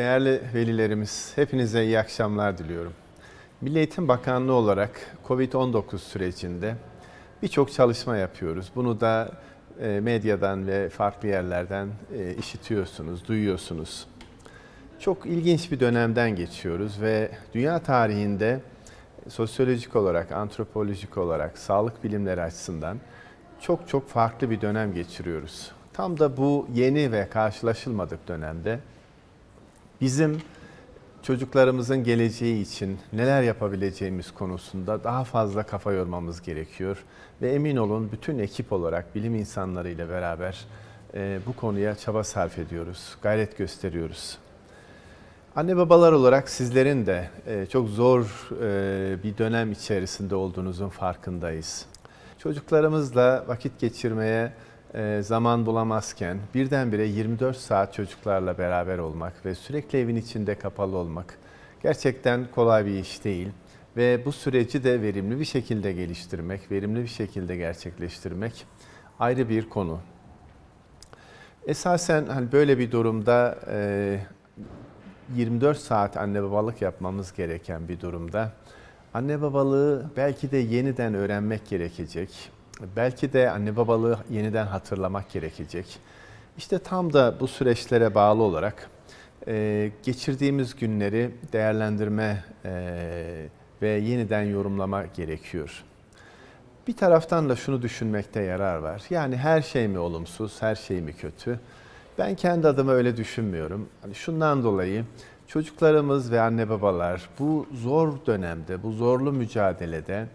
değerli velilerimiz, hepinize iyi akşamlar diliyorum. Milli Eğitim Bakanlığı olarak COVID-19 sürecinde birçok çalışma yapıyoruz. Bunu da e, medyadan ve farklı yerlerden e, işitiyorsunuz, duyuyorsunuz. Çok ilginç bir dönemden geçiyoruz ve dünya tarihinde sosyolojik olarak, antropolojik olarak, sağlık bilimleri açısından çok çok farklı bir dönem geçiriyoruz. Tam da bu yeni ve karşılaşılmadık dönemde bizim çocuklarımızın geleceği için neler yapabileceğimiz konusunda daha fazla kafa yormamız gerekiyor. Ve emin olun bütün ekip olarak bilim insanlarıyla beraber e, bu konuya çaba sarf ediyoruz, gayret gösteriyoruz. Anne babalar olarak sizlerin de e, çok zor e, bir dönem içerisinde olduğunuzun farkındayız. Çocuklarımızla vakit geçirmeye zaman bulamazken birdenbire 24 saat çocuklarla beraber olmak ve sürekli evin içinde kapalı olmak gerçekten kolay bir iş değil. Ve bu süreci de verimli bir şekilde geliştirmek, verimli bir şekilde gerçekleştirmek ayrı bir konu. Esasen hani böyle bir durumda e, 24 saat anne babalık yapmamız gereken bir durumda anne babalığı belki de yeniden öğrenmek gerekecek. Belki de anne babalığı yeniden hatırlamak gerekecek. İşte tam da bu süreçlere bağlı olarak e, geçirdiğimiz günleri değerlendirme e, ve yeniden yorumlama gerekiyor. Bir taraftan da şunu düşünmekte yarar var. Yani her şey mi olumsuz, her şey mi kötü? Ben kendi adıma öyle düşünmüyorum. Hani şundan dolayı çocuklarımız ve anne babalar bu zor dönemde, bu zorlu mücadelede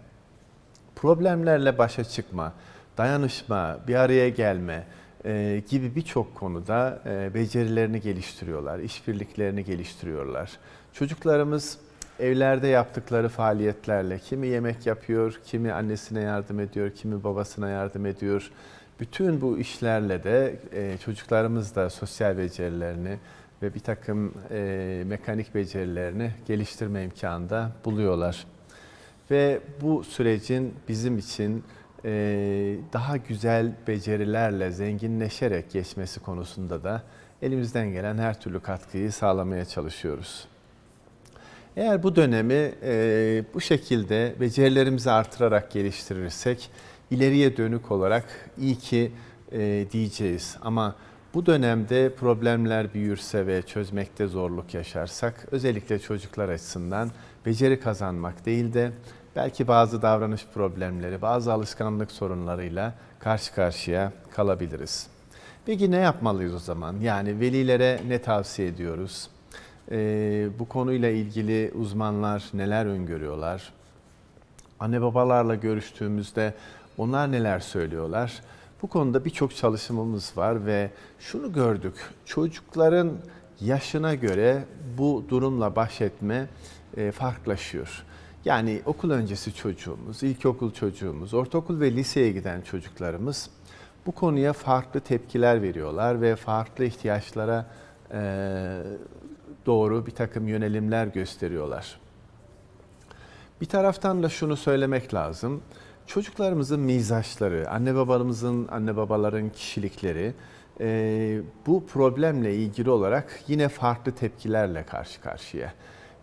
problemlerle başa çıkma, dayanışma, bir araya gelme e, gibi birçok konuda e, becerilerini geliştiriyorlar, işbirliklerini geliştiriyorlar. Çocuklarımız evlerde yaptıkları faaliyetlerle kimi yemek yapıyor, kimi annesine yardım ediyor, kimi babasına yardım ediyor. Bütün bu işlerle de e, çocuklarımız da sosyal becerilerini ve bir takım e, mekanik becerilerini geliştirme imkanı da buluyorlar. Ve bu sürecin bizim için e, daha güzel becerilerle zenginleşerek geçmesi konusunda da elimizden gelen her türlü katkıyı sağlamaya çalışıyoruz. Eğer bu dönemi e, bu şekilde becerilerimizi artırarak geliştirirsek ileriye dönük olarak iyi ki e, diyeceğiz. Ama bu dönemde problemler büyürse ve çözmekte zorluk yaşarsak özellikle çocuklar açısından beceri kazanmak değil de belki bazı davranış problemleri, bazı alışkanlık sorunlarıyla karşı karşıya kalabiliriz. Peki ne yapmalıyız o zaman? Yani velilere ne tavsiye ediyoruz? Ee, bu konuyla ilgili uzmanlar neler öngörüyorlar? Anne babalarla görüştüğümüzde onlar neler söylüyorlar? Bu konuda birçok çalışmamız var ve şunu gördük. Çocukların yaşına göre bu durumla baş etme e, farklılaşıyor. Yani okul öncesi çocuğumuz, ilkokul çocuğumuz, ortaokul ve liseye giden çocuklarımız bu konuya farklı tepkiler veriyorlar ve farklı ihtiyaçlara e, doğru bir takım yönelimler gösteriyorlar. Bir taraftan da şunu söylemek lazım. Çocuklarımızın mizaçları, anne babalarımızın, anne babaların kişilikleri e, bu problemle ilgili olarak yine farklı tepkilerle karşı karşıya.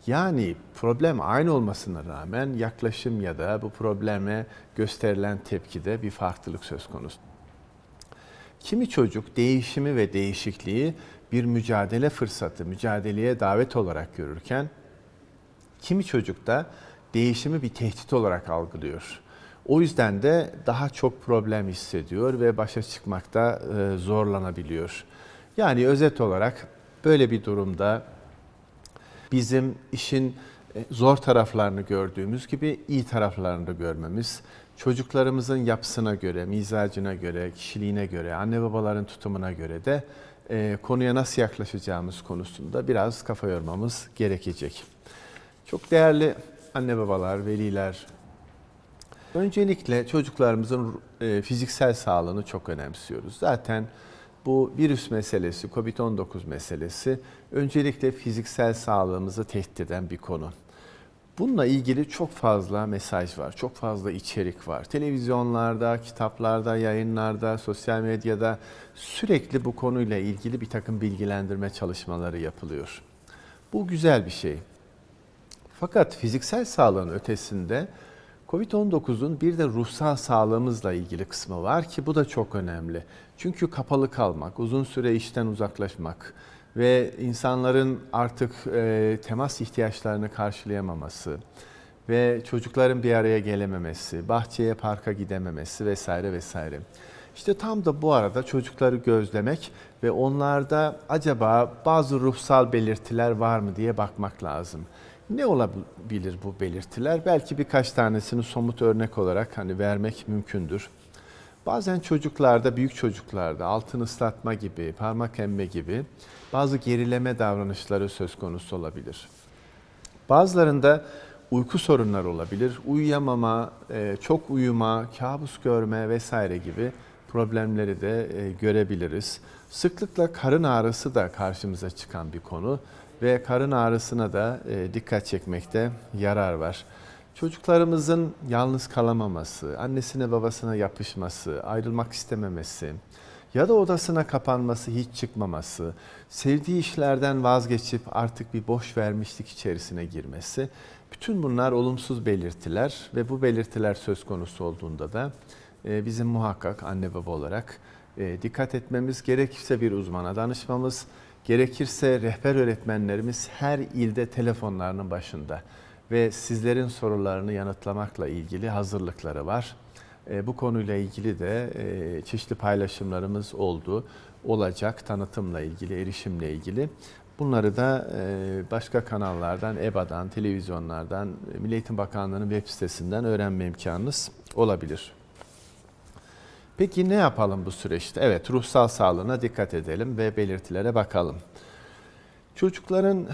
Yani problem aynı olmasına rağmen yaklaşım ya da bu probleme gösterilen tepkide bir farklılık söz konusu. Kimi çocuk değişimi ve değişikliği bir mücadele fırsatı, mücadeleye davet olarak görürken kimi çocuk da değişimi bir tehdit olarak algılıyor. O yüzden de daha çok problem hissediyor ve başa çıkmakta e, zorlanabiliyor. Yani özet olarak böyle bir durumda bizim işin e, zor taraflarını gördüğümüz gibi iyi taraflarını da görmemiz, çocuklarımızın yapısına göre, mizacına göre, kişiliğine göre, anne babaların tutumuna göre de e, konuya nasıl yaklaşacağımız konusunda biraz kafa yormamız gerekecek. Çok değerli anne babalar, veliler, öncelikle çocuklarımızın e, fiziksel sağlığını çok önemsiyoruz. Zaten bu virüs meselesi, COVID-19 meselesi öncelikle fiziksel sağlığımızı tehdit eden bir konu. Bununla ilgili çok fazla mesaj var, çok fazla içerik var. Televizyonlarda, kitaplarda, yayınlarda, sosyal medyada sürekli bu konuyla ilgili bir takım bilgilendirme çalışmaları yapılıyor. Bu güzel bir şey. Fakat fiziksel sağlığın ötesinde Covid-19'un bir de ruhsal sağlığımızla ilgili kısmı var ki bu da çok önemli. Çünkü kapalı kalmak, uzun süre işten uzaklaşmak ve insanların artık e, temas ihtiyaçlarını karşılayamaması ve çocukların bir araya gelememesi, bahçeye, parka gidememesi vesaire vesaire. İşte tam da bu arada çocukları gözlemek ve onlarda acaba bazı ruhsal belirtiler var mı diye bakmak lazım. Ne olabilir bu belirtiler? Belki birkaç tanesini somut örnek olarak hani vermek mümkündür. Bazen çocuklarda, büyük çocuklarda altın ıslatma gibi, parmak emme gibi bazı gerileme davranışları söz konusu olabilir. Bazılarında uyku sorunları olabilir. Uyuyamama, e, çok uyuma, kabus görme vesaire gibi problemleri de e, görebiliriz. Sıklıkla karın ağrısı da karşımıza çıkan bir konu ve karın ağrısına da e, dikkat çekmekte yarar var. Çocuklarımızın yalnız kalamaması, annesine babasına yapışması, ayrılmak istememesi ya da odasına kapanması, hiç çıkmaması, sevdiği işlerden vazgeçip artık bir boş vermişlik içerisine girmesi. Bütün bunlar olumsuz belirtiler ve bu belirtiler söz konusu olduğunda da e, bizim muhakkak anne baba olarak e, dikkat etmemiz, gerekirse bir uzmana danışmamız, gerekirse rehber öğretmenlerimiz her ilde telefonlarının başında ve sizlerin sorularını yanıtlamakla ilgili hazırlıkları var. E, bu konuyla ilgili de e, çeşitli paylaşımlarımız oldu, olacak tanıtımla ilgili, erişimle ilgili. Bunları da e, başka kanallardan, EBA'dan, televizyonlardan, Milli Eğitim Bakanlığı'nın web sitesinden öğrenme imkanınız olabilir. Peki ne yapalım bu süreçte? Evet, ruhsal sağlığına dikkat edelim ve belirtilere bakalım. Çocukların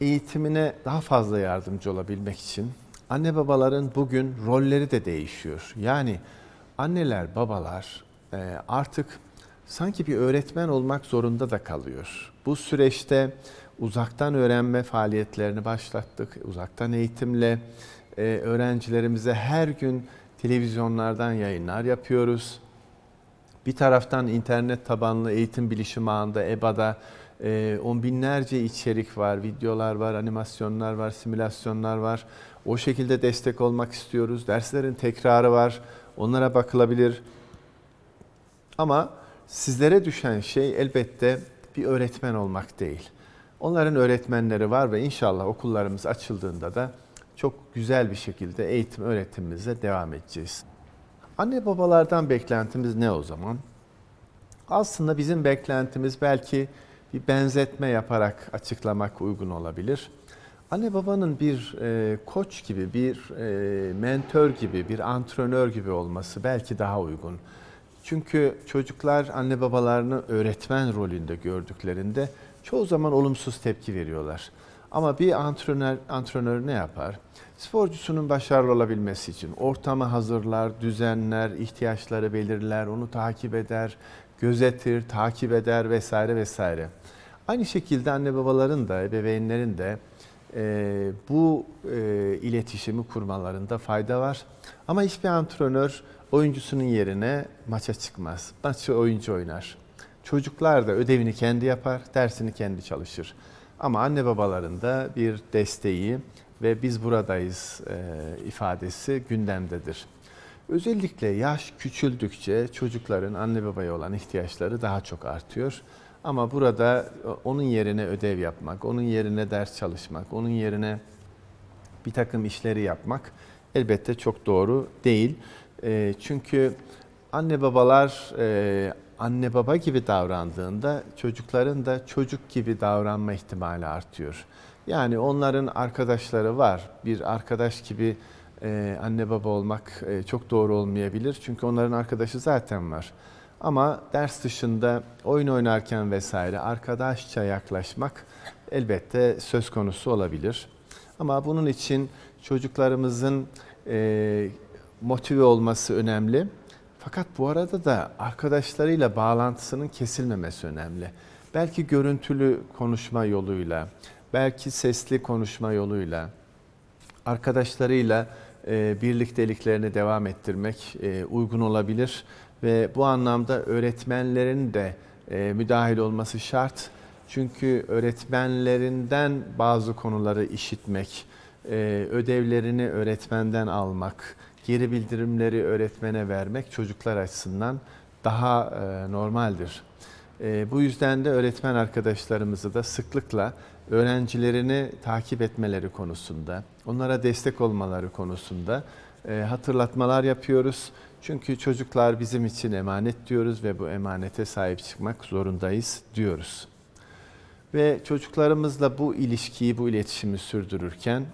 eğitimine daha fazla yardımcı olabilmek için anne babaların bugün rolleri de değişiyor. Yani anneler, babalar e, artık sanki bir öğretmen olmak zorunda da kalıyor. Bu süreçte uzaktan öğrenme faaliyetlerini başlattık. Uzaktan eğitimle e, öğrencilerimize her gün televizyonlardan yayınlar yapıyoruz. Bir taraftan internet tabanlı eğitim bilişim ağında EBA'da e, on binlerce içerik var, videolar var, animasyonlar var, simülasyonlar var. O şekilde destek olmak istiyoruz. Derslerin tekrarı var, onlara bakılabilir. Ama sizlere düşen şey elbette bir öğretmen olmak değil. Onların öğretmenleri var ve inşallah okullarımız açıldığında da çok güzel bir şekilde eğitim öğretimimize devam edeceğiz. Anne babalardan beklentimiz ne o zaman? Aslında bizim beklentimiz belki bir benzetme yaparak açıklamak uygun olabilir. Anne babanın bir e, koç gibi, bir e, mentor gibi, bir antrenör gibi olması belki daha uygun. Çünkü çocuklar anne babalarını öğretmen rolünde gördüklerinde çoğu zaman olumsuz tepki veriyorlar. Ama bir antrenör, antrenör ne yapar? Sporcusunun başarılı olabilmesi için ortamı hazırlar, düzenler, ihtiyaçları belirler, onu takip eder, gözetir, takip eder vesaire vesaire. Aynı şekilde anne babaların da, ebeveynlerin de e, bu e, iletişimi kurmalarında fayda var. Ama hiçbir antrenör oyuncusunun yerine maça çıkmaz. Maçı oyuncu oynar. Çocuklar da ödevini kendi yapar, dersini kendi çalışır. Ama anne babaların da bir desteği ve biz buradayız e, ifadesi gündemdedir. Özellikle yaş küçüldükçe çocukların anne babaya olan ihtiyaçları daha çok artıyor. Ama burada onun yerine ödev yapmak, onun yerine ders çalışmak, onun yerine bir takım işleri yapmak elbette çok doğru değil. E, çünkü anne babalar e, anne baba gibi davrandığında çocukların da çocuk gibi davranma ihtimali artıyor. Yani onların arkadaşları var. Bir arkadaş gibi e, anne baba olmak e, çok doğru olmayabilir. Çünkü onların arkadaşı zaten var. Ama ders dışında oyun oynarken vesaire arkadaşça yaklaşmak elbette söz konusu olabilir. Ama bunun için çocuklarımızın e, motive olması önemli. Fakat bu arada da arkadaşlarıyla bağlantısının kesilmemesi önemli. Belki görüntülü konuşma yoluyla, belki sesli konuşma yoluyla, arkadaşlarıyla e, birlikteliklerini devam ettirmek e, uygun olabilir ve bu anlamda öğretmenlerin de e, müdahil olması şart. Çünkü öğretmenlerinden bazı konuları işitmek, e, ödevlerini öğretmenden almak, geri bildirimleri öğretmene vermek çocuklar açısından daha e, normaldir. E, bu yüzden de öğretmen arkadaşlarımızı da sıklıkla öğrencilerini takip etmeleri konusunda, onlara destek olmaları konusunda e, hatırlatmalar yapıyoruz. Çünkü çocuklar bizim için emanet diyoruz ve bu emanete sahip çıkmak zorundayız diyoruz. Ve çocuklarımızla bu ilişkiyi, bu iletişimi sürdürürken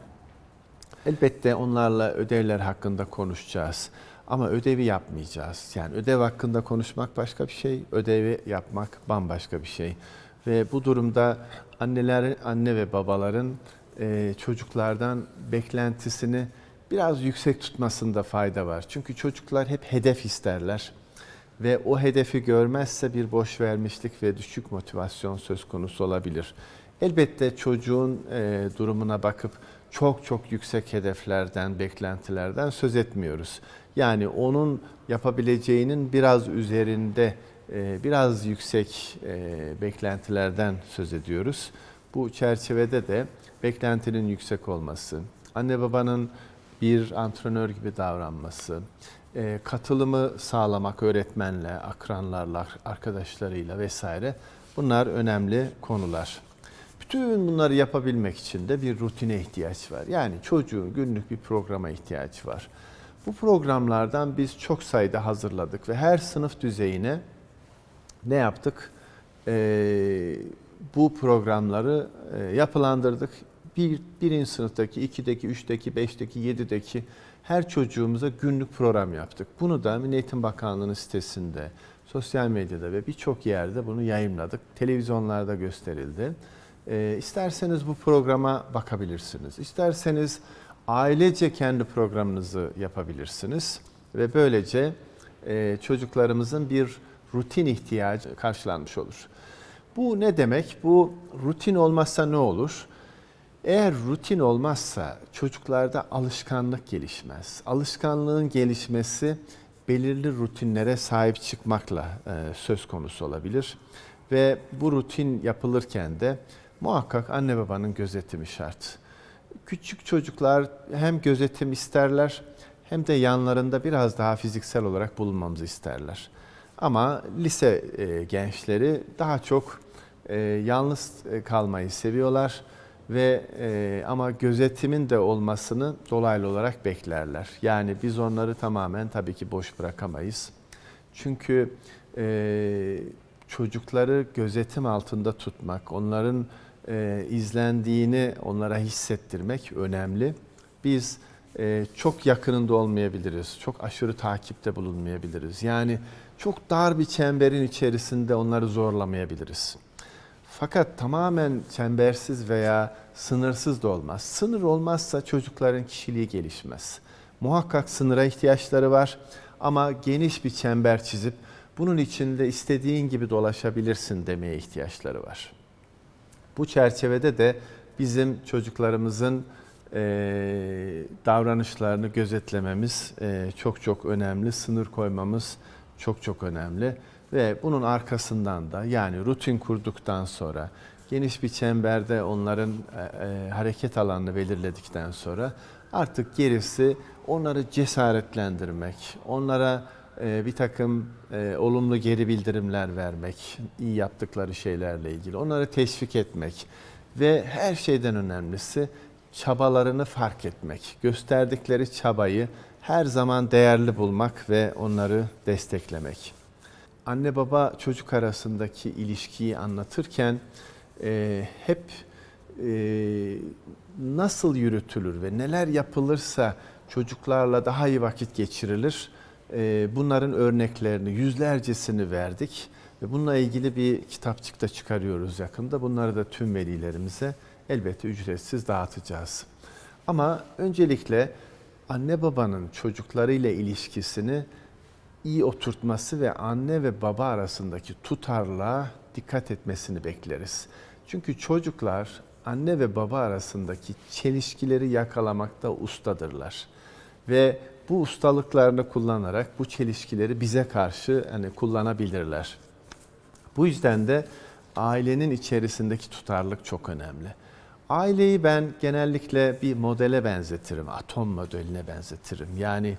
elbette onlarla ödevler hakkında konuşacağız. Ama ödevi yapmayacağız. Yani ödev hakkında konuşmak başka bir şey, ödevi yapmak bambaşka bir şey. Ve bu durumda anneler, anne ve babaların e, çocuklardan beklentisini biraz yüksek tutmasında fayda var. Çünkü çocuklar hep hedef isterler ve o hedefi görmezse bir boş vermişlik ve düşük motivasyon söz konusu olabilir. Elbette çocuğun e, durumuna bakıp çok çok yüksek hedeflerden, beklentilerden söz etmiyoruz. Yani onun yapabileceğinin biraz üzerinde, e, biraz yüksek e, beklentilerden söz ediyoruz. Bu çerçevede de beklentinin yüksek olması, anne babanın bir antrenör gibi davranması, e, katılımı sağlamak öğretmenle, akranlarla, arkadaşlarıyla vesaire bunlar önemli konular. Bütün bunları yapabilmek için de bir rutine ihtiyaç var. Yani çocuğun günlük bir programa ihtiyaç var. Bu programlardan biz çok sayıda hazırladık ve her sınıf düzeyine ne yaptık? Ee, bu programları e, yapılandırdık. Bir, birinci sınıftaki, ikideki, üçteki, beşteki, yedideki her çocuğumuza günlük program yaptık. Bunu da Milli Eğitim Bakanlığı'nın sitesinde, sosyal medyada ve birçok yerde bunu yayınladık. Televizyonlarda gösterildi. Ee, isterseniz bu programa bakabilirsiniz. İsterseniz ailece kendi programınızı yapabilirsiniz. Ve böylece e, çocuklarımızın bir rutin ihtiyacı karşılanmış olur. Bu ne demek? Bu rutin olmazsa ne olur? Eğer rutin olmazsa çocuklarda alışkanlık gelişmez. Alışkanlığın gelişmesi belirli rutinlere sahip çıkmakla e, söz konusu olabilir. Ve bu rutin yapılırken de muhakkak anne babanın gözetimi şart. Küçük çocuklar hem gözetim isterler hem de yanlarında biraz daha fiziksel olarak bulunmamızı isterler. Ama lise e, gençleri daha çok e, yalnız e, kalmayı seviyorlar ve e, ama gözetimin de olmasını dolaylı olarak beklerler. Yani biz onları tamamen tabii ki boş bırakamayız. Çünkü e, çocukları gözetim altında tutmak, onların e, izlendiğini onlara hissettirmek önemli. Biz e, çok yakınında olmayabiliriz, çok aşırı takipte bulunmayabiliriz. Yani çok dar bir çemberin içerisinde onları zorlamayabiliriz. Fakat tamamen çembersiz veya sınırsız da olmaz. Sınır olmazsa çocukların kişiliği gelişmez. Muhakkak sınıra ihtiyaçları var ama geniş bir çember çizip bunun içinde istediğin gibi dolaşabilirsin demeye ihtiyaçları var. Bu çerçevede de bizim çocuklarımızın e, davranışlarını gözetlememiz e, çok çok önemli, sınır koymamız çok çok önemli. Ve bunun arkasından da yani rutin kurduktan sonra geniş bir çemberde onların e, hareket alanını belirledikten sonra artık gerisi onları cesaretlendirmek, onlara bir takım e, olumlu geri bildirimler vermek, iyi yaptıkları şeylerle ilgili onları teşvik etmek ve her şeyden önemlisi çabalarını fark etmek, gösterdikleri çabayı her zaman değerli bulmak ve onları desteklemek. Anne baba çocuk arasındaki ilişkiyi anlatırken e, hep e, nasıl yürütülür ve neler yapılırsa çocuklarla daha iyi vakit geçirilir. E, bunların örneklerini yüzlercesini verdik ve bununla ilgili bir kitapçık da çıkarıyoruz yakında. Bunları da tüm velilerimize elbette ücretsiz dağıtacağız. Ama öncelikle anne babanın çocuklarıyla ilişkisini iyi oturtması ve anne ve baba arasındaki tutarlığa dikkat etmesini bekleriz. Çünkü çocuklar anne ve baba arasındaki çelişkileri yakalamakta ustadırlar. Ve bu ustalıklarını kullanarak bu çelişkileri bize karşı hani kullanabilirler. Bu yüzden de ailenin içerisindeki tutarlılık çok önemli. Aileyi ben genellikle bir modele benzetirim, atom modeline benzetirim. Yani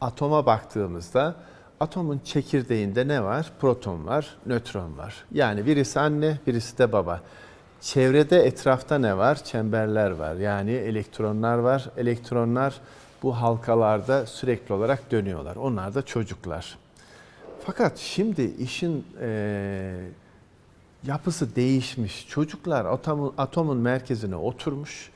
atoma baktığımızda atomun çekirdeğinde ne var? Proton var, nötron var. Yani birisi anne, birisi de baba. Çevrede etrafta ne var? Çemberler var. Yani elektronlar var. Elektronlar bu halkalarda sürekli olarak dönüyorlar. Onlar da çocuklar. Fakat şimdi işin eee, yapısı değişmiş. Çocuklar atomun, atomun merkezine oturmuş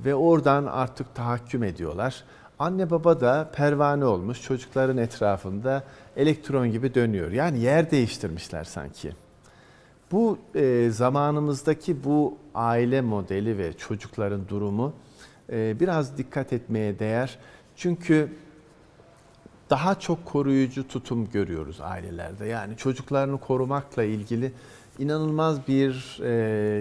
ve oradan artık tahakküm ediyorlar. Anne baba da pervane olmuş çocukların etrafında elektron gibi dönüyor. Yani yer değiştirmişler sanki. Bu e, zamanımızdaki bu aile modeli ve çocukların durumu e, biraz dikkat etmeye değer. Çünkü daha çok koruyucu tutum görüyoruz ailelerde. Yani çocuklarını korumakla ilgili inanılmaz bir e,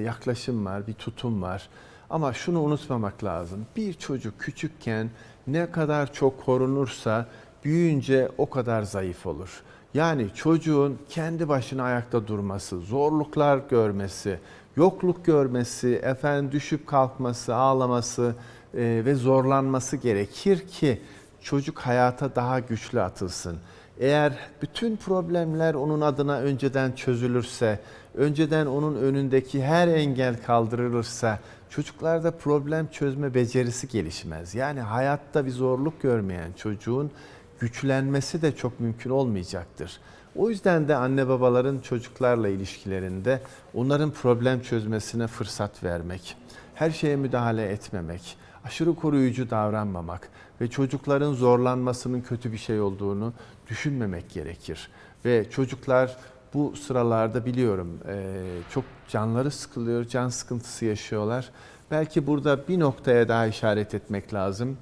yaklaşım var, bir tutum var. Ama şunu unutmamak lazım. Bir çocuk küçükken ne kadar çok korunursa büyüyünce o kadar zayıf olur. Yani çocuğun kendi başına ayakta durması, zorluklar görmesi, yokluk görmesi, efendim düşüp kalkması, ağlaması ve zorlanması gerekir ki çocuk hayata daha güçlü atılsın. Eğer bütün problemler onun adına önceden çözülürse, önceden onun önündeki her engel kaldırılırsa çocuklarda problem çözme becerisi gelişmez. Yani hayatta bir zorluk görmeyen çocuğun güçlenmesi de çok mümkün olmayacaktır. O yüzden de anne babaların çocuklarla ilişkilerinde onların problem çözmesine fırsat vermek, her şeye müdahale etmemek, aşırı koruyucu davranmamak ve çocukların zorlanmasının kötü bir şey olduğunu düşünmemek gerekir. Ve çocuklar bu sıralarda biliyorum eee, çok canları sıkılıyor, can sıkıntısı yaşıyorlar. Belki burada bir noktaya daha işaret etmek lazım.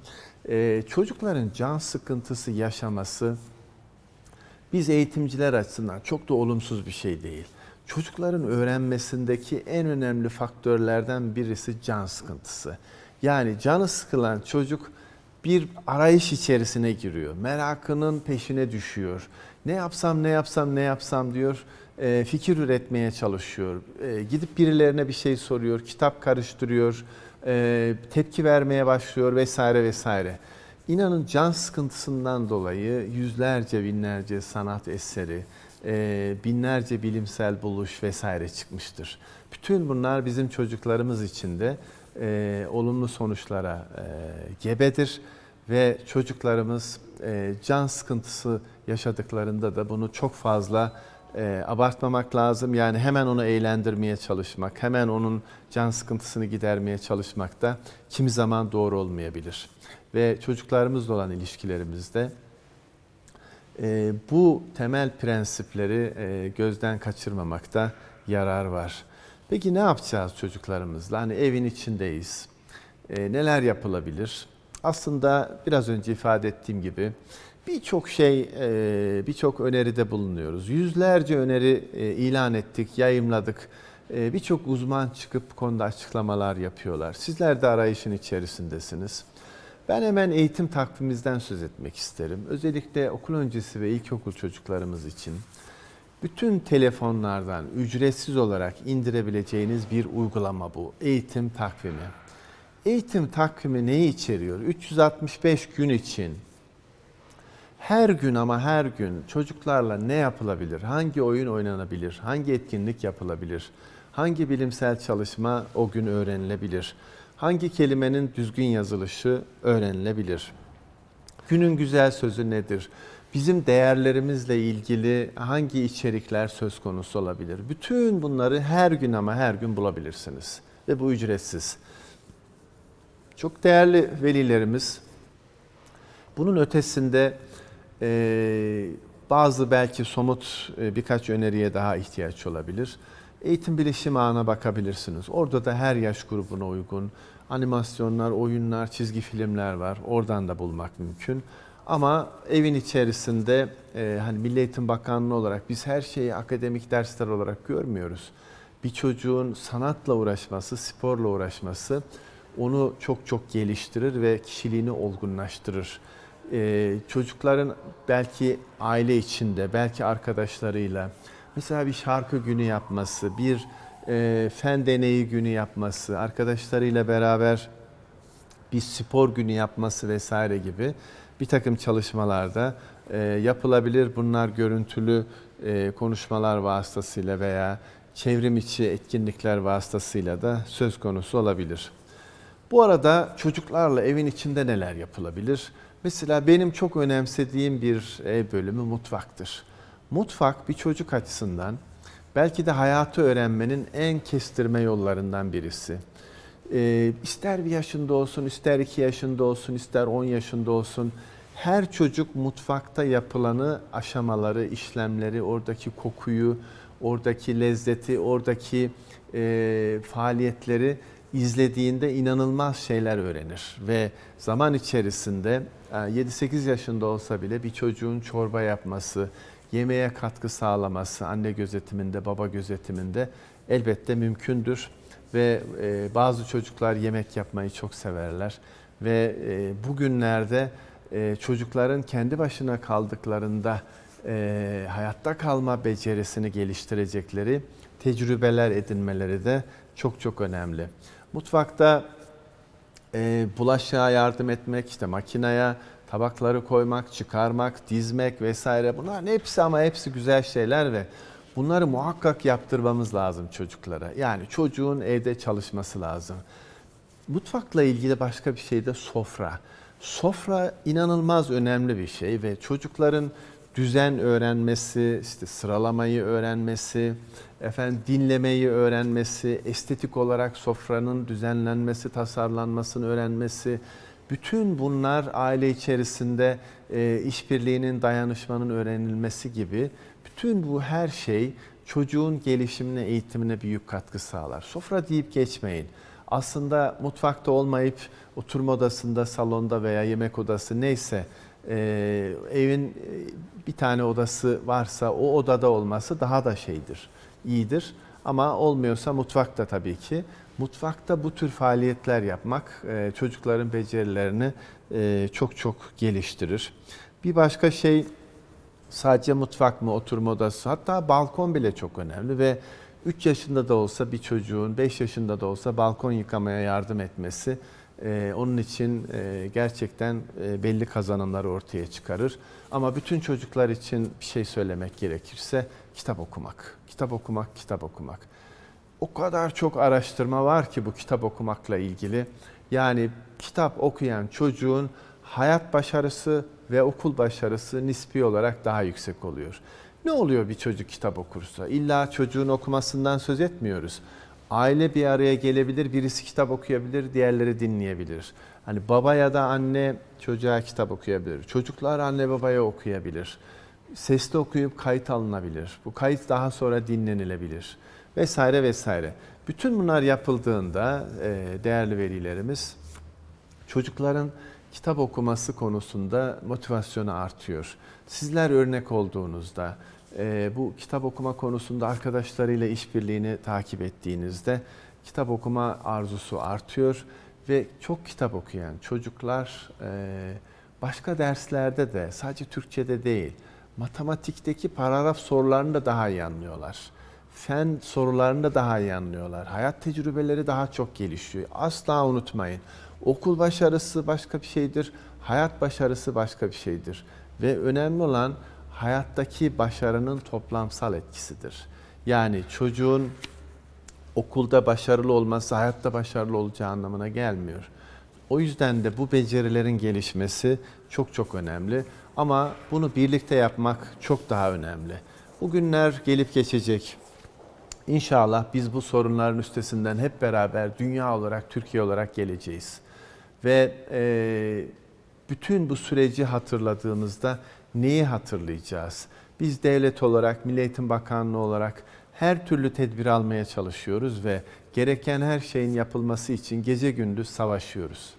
Eee, Çocukların can sıkıntısı yaşaması biz eğitimciler açısından çok da olumsuz bir şey değil. Çocukların öğrenmesindeki en önemli faktörlerden birisi can sıkıntısı. Yani canı sıkılan çocuk bir arayış içerisine giriyor. Merakının peşine düşüyor. Ne yapsam, ne yapsam, ne yapsam diyor. E, fikir üretmeye çalışıyor. E, gidip birilerine bir şey soruyor, kitap karıştırıyor, e, tepki vermeye başlıyor vesaire vesaire. İnanın can sıkıntısından dolayı yüzlerce binlerce sanat eseri, binlerce bilimsel buluş vesaire çıkmıştır. Bütün bunlar bizim çocuklarımız için de e, olumlu sonuçlara e, gebedir ve çocuklarımız e, can sıkıntısı yaşadıklarında da bunu çok fazla e, abartmamak lazım. Yani hemen onu eğlendirmeye çalışmak, hemen onun can sıkıntısını gidermeye çalışmak da kimi zaman doğru olmayabilir. Ve çocuklarımızla olan ilişkilerimizde e, bu temel prensipleri e, gözden kaçırmamakta yarar var. Peki ne yapacağız çocuklarımızla? Hani evin içindeyiz. E, neler yapılabilir? Aslında biraz önce ifade ettiğim gibi birçok şey, e, birçok öneride bulunuyoruz. Yüzlerce öneri e, ilan ettik, yayımladık. E, birçok uzman çıkıp konuda açıklamalar yapıyorlar. Sizler de arayışın içerisindesiniz. Ben hemen eğitim takvimimizden söz etmek isterim. Özellikle okul öncesi ve ilkokul çocuklarımız için bütün telefonlardan ücretsiz olarak indirebileceğiniz bir uygulama bu. Eğitim takvimi. Eğitim takvimi neyi içeriyor? 365 gün için her gün ama her gün çocuklarla ne yapılabilir? Hangi oyun oynanabilir? Hangi etkinlik yapılabilir? Hangi bilimsel çalışma o gün öğrenilebilir? Hangi kelimenin düzgün yazılışı öğrenilebilir? Günün güzel sözü nedir? Bizim değerlerimizle ilgili hangi içerikler söz konusu olabilir? Bütün bunları her gün ama her gün bulabilirsiniz. Ve bu ücretsiz. Çok değerli velilerimiz bunun ötesinde e, bazı belki somut e, birkaç öneriye daha ihtiyaç olabilir. Eğitim bilişim ağına bakabilirsiniz. Orada da her yaş grubuna uygun animasyonlar, oyunlar, çizgi filmler var. Oradan da bulmak mümkün. Ama evin içerisinde e, hani Milli Eğitim Bakanlığı olarak biz her şeyi akademik dersler olarak görmüyoruz. Bir çocuğun sanatla uğraşması, sporla uğraşması onu çok çok geliştirir ve kişiliğini olgunlaştırır. Ee, çocukların belki aile içinde, belki arkadaşlarıyla Mesela bir şarkı günü yapması, bir e, fen deneyi günü yapması, arkadaşlarıyla beraber bir spor günü yapması vesaire gibi bir takım çalışmalarda e, yapılabilir. Bunlar görüntülü e, konuşmalar vasıtasıyla veya çevrim içi etkinlikler vasıtasıyla da söz konusu olabilir. Bu arada çocuklarla evin içinde neler yapılabilir? Mesela benim çok önemsediğim bir bölümü mutfaktır. Mutfak bir çocuk açısından belki de hayatı öğrenmenin en kestirme yollarından birisi. Ee, ister bir yaşında olsun, ister iki yaşında olsun, ister on yaşında olsun her çocuk mutfakta yapılanı, aşamaları, işlemleri, oradaki kokuyu, oradaki lezzeti, oradaki e, faaliyetleri izlediğinde inanılmaz şeyler öğrenir. Ve zaman içerisinde e, 7-8 yaşında olsa bile bir çocuğun çorba yapması, yemeğe katkı sağlaması anne gözetiminde, baba gözetiminde elbette mümkündür ve e, bazı çocuklar yemek yapmayı çok severler ve e, bugünlerde e, çocukların kendi başına kaldıklarında e, hayatta kalma becerisini geliştirecekleri tecrübeler edinmeleri de çok çok önemli. Mutfakta e, bulaşığa yardım etmek, işte makineye tabakları koymak, çıkarmak, dizmek vesaire bunların hepsi ama hepsi güzel şeyler ve bunları muhakkak yaptırmamız lazım çocuklara. Yani çocuğun evde çalışması lazım. Mutfakla ilgili başka bir şey de sofra. Sofra inanılmaz önemli bir şey ve çocukların düzen öğrenmesi, işte sıralamayı öğrenmesi, efendim dinlemeyi öğrenmesi, estetik olarak sofranın düzenlenmesi, tasarlanmasını öğrenmesi, bütün bunlar aile içerisinde e, işbirliğinin, dayanışmanın öğrenilmesi gibi bütün bu her şey çocuğun gelişimine, eğitimine büyük katkı sağlar. Sofra deyip geçmeyin. Aslında mutfakta olmayıp oturma odasında, salonda veya yemek odası neyse e, evin e, bir tane odası varsa o odada olması daha da şeydir, iyidir. Ama olmuyorsa mutfakta tabii ki. Mutfakta bu tür faaliyetler yapmak e, çocukların becerilerini e, çok çok geliştirir. Bir başka şey sadece mutfak mı, oturma odası hatta balkon bile çok önemli ve 3 yaşında da olsa bir çocuğun 5 yaşında da olsa balkon yıkamaya yardım etmesi e, onun için e, gerçekten e, belli kazanımları ortaya çıkarır. Ama bütün çocuklar için bir şey söylemek gerekirse kitap okumak, kitap okumak, kitap okumak. O kadar çok araştırma var ki bu kitap okumakla ilgili. Yani kitap okuyan çocuğun hayat başarısı ve okul başarısı nispi olarak daha yüksek oluyor. Ne oluyor bir çocuk kitap okursa? İlla çocuğun okumasından söz etmiyoruz. Aile bir araya gelebilir, birisi kitap okuyabilir, diğerleri dinleyebilir. Hani baba ya da anne çocuğa kitap okuyabilir. Çocuklar anne babaya okuyabilir. Sesli okuyup kayıt alınabilir. Bu kayıt daha sonra dinlenilebilir. Vesaire vesaire. Bütün bunlar yapıldığında e, değerli velilerimiz çocukların kitap okuması konusunda motivasyonu artıyor. Sizler örnek olduğunuzda e, bu kitap okuma konusunda arkadaşlarıyla işbirliğini takip ettiğinizde kitap okuma arzusu artıyor ve çok kitap okuyan çocuklar e, başka derslerde de sadece Türkçe'de değil matematikteki paragraf sorularını da daha iyi anlıyorlar. Fen sorularını da daha iyi anlıyorlar. Hayat tecrübeleri daha çok gelişiyor. Asla unutmayın. Okul başarısı başka bir şeydir. Hayat başarısı başka bir şeydir. Ve önemli olan hayattaki başarının toplamsal etkisidir. Yani çocuğun okulda başarılı olması hayatta başarılı olacağı anlamına gelmiyor. O yüzden de bu becerilerin gelişmesi çok çok önemli. Ama bunu birlikte yapmak çok daha önemli. Bugünler gelip geçecek. İnşallah biz bu sorunların üstesinden hep beraber dünya olarak, Türkiye olarak geleceğiz. Ve e, bütün bu süreci hatırladığımızda neyi hatırlayacağız? Biz devlet olarak, Milli Eğitim Bakanlığı olarak her türlü tedbir almaya çalışıyoruz ve gereken her şeyin yapılması için gece gündüz savaşıyoruz.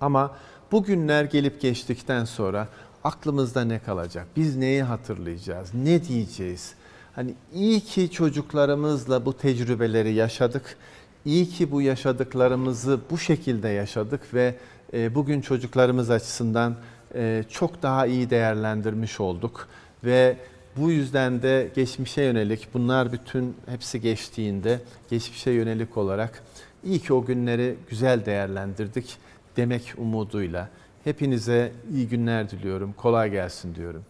Ama bu günler gelip geçtikten sonra aklımızda ne kalacak? Biz neyi hatırlayacağız? Ne diyeceğiz? Hani iyi ki çocuklarımızla bu tecrübeleri yaşadık. İyi ki bu yaşadıklarımızı bu şekilde yaşadık ve e, bugün çocuklarımız açısından e, çok daha iyi değerlendirmiş olduk ve Bu yüzden de geçmişe yönelik bunlar bütün hepsi geçtiğinde geçmişe yönelik olarak iyi ki o günleri güzel değerlendirdik demek umuduyla hepinize iyi günler diliyorum. Kolay gelsin diyorum.